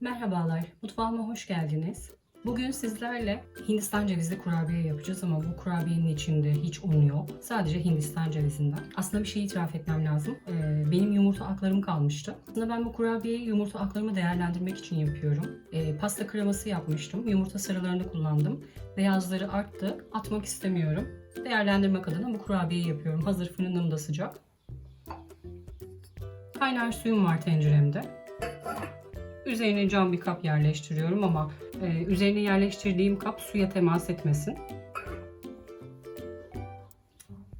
Merhabalar, mutfağıma hoş geldiniz. Bugün sizlerle Hindistan cevizli kurabiye yapacağız ama bu kurabiyenin içinde hiç un yok. Sadece Hindistan cevizinden. Aslında bir şey itiraf etmem lazım. Ee, benim yumurta aklarım kalmıştı. Aslında ben bu kurabiyeyi yumurta aklarımı değerlendirmek için yapıyorum. Ee, pasta kreması yapmıştım. Yumurta sarılarını kullandım. Beyazları arttı. Atmak istemiyorum. Değerlendirmek adına bu kurabiyeyi yapıyorum. Hazır fırınım da sıcak. Kaynar suyum var tenceremde. Üzerine cam bir kap yerleştiriyorum ama e, üzerine yerleştirdiğim kap suya temas etmesin.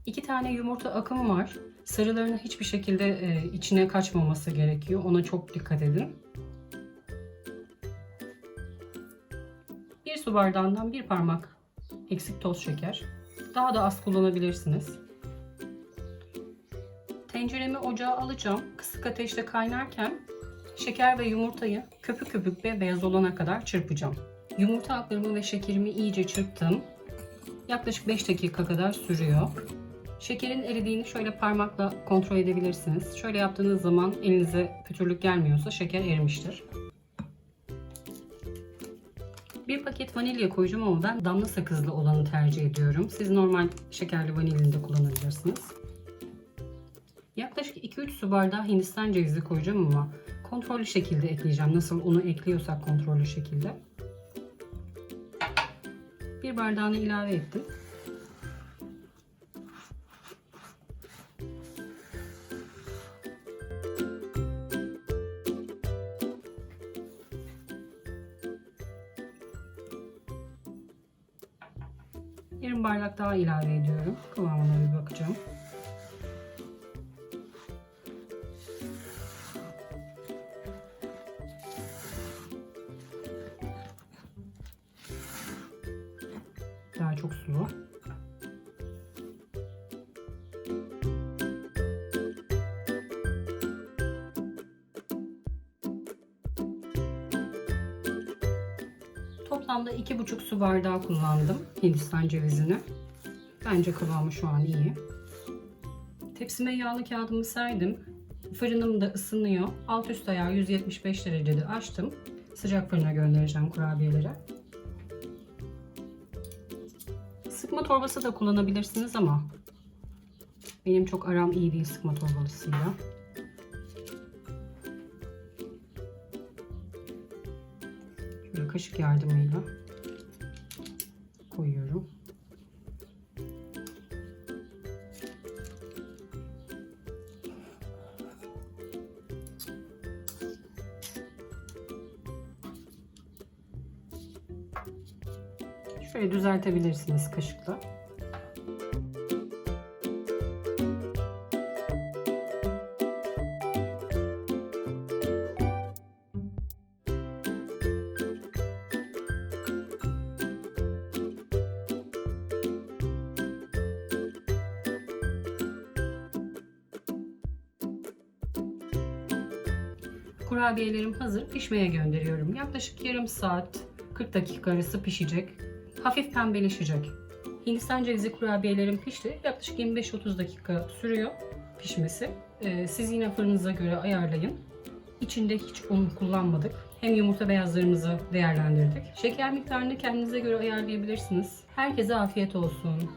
İki tane yumurta akımı var. Sarılarının hiçbir şekilde e, içine kaçmaması gerekiyor. Ona çok dikkat edin. Bir su bardağından bir parmak eksik toz şeker. Daha da az kullanabilirsiniz. Tenceremi ocağa alacağım. Kısık ateşte kaynarken şeker ve yumurtayı köpük köpük ve beyaz olana kadar çırpacağım. Yumurta aklarımı ve şekerimi iyice çırptım. Yaklaşık 5 dakika kadar sürüyor. Şekerin eridiğini şöyle parmakla kontrol edebilirsiniz. Şöyle yaptığınız zaman elinize pütürlük gelmiyorsa şeker erimiştir. Bir paket vanilya koyacağım ama ben damla sakızlı olanı tercih ediyorum. Siz normal şekerli vanilini de kullanabilirsiniz. Yaklaşık 2-3 su bardağı Hindistan cevizi koyacağım ama kontrollü şekilde ekleyeceğim. Nasıl unu ekliyorsak kontrollü şekilde. Bir bardağını ilave ettim. Yarım bardak daha ilave ediyorum. Kıvamına bir bakacağım. Daha çok sulu. Toplamda iki buçuk su bardağı kullandım Hindistan cevizini. Bence kıvamı şu an iyi. Tepsime yağlı kağıdımı serdim. Fırınım da ısınıyor. Alt üst ayağı 175 derecede açtım. Sıcak fırına göndereceğim kurabiyeleri. Sıkma torbası da kullanabilirsiniz ama benim çok aram iyi değil sıkma torbasıyla. Şöyle kaşık yardımıyla Şöyle düzeltebilirsiniz kaşıkla. Kurabiyelerim hazır. Pişmeye gönderiyorum. Yaklaşık yarım saat 40 dakika arası pişecek. Hafif pembeleşecek. Hindistan cevizi kurabiyelerim pişti. Yaklaşık 25-30 dakika sürüyor pişmesi. Ee, siz yine fırınıza göre ayarlayın. İçinde hiç un kullanmadık. Hem yumurta beyazlarımızı değerlendirdik. Şeker miktarını kendinize göre ayarlayabilirsiniz. Herkese afiyet olsun.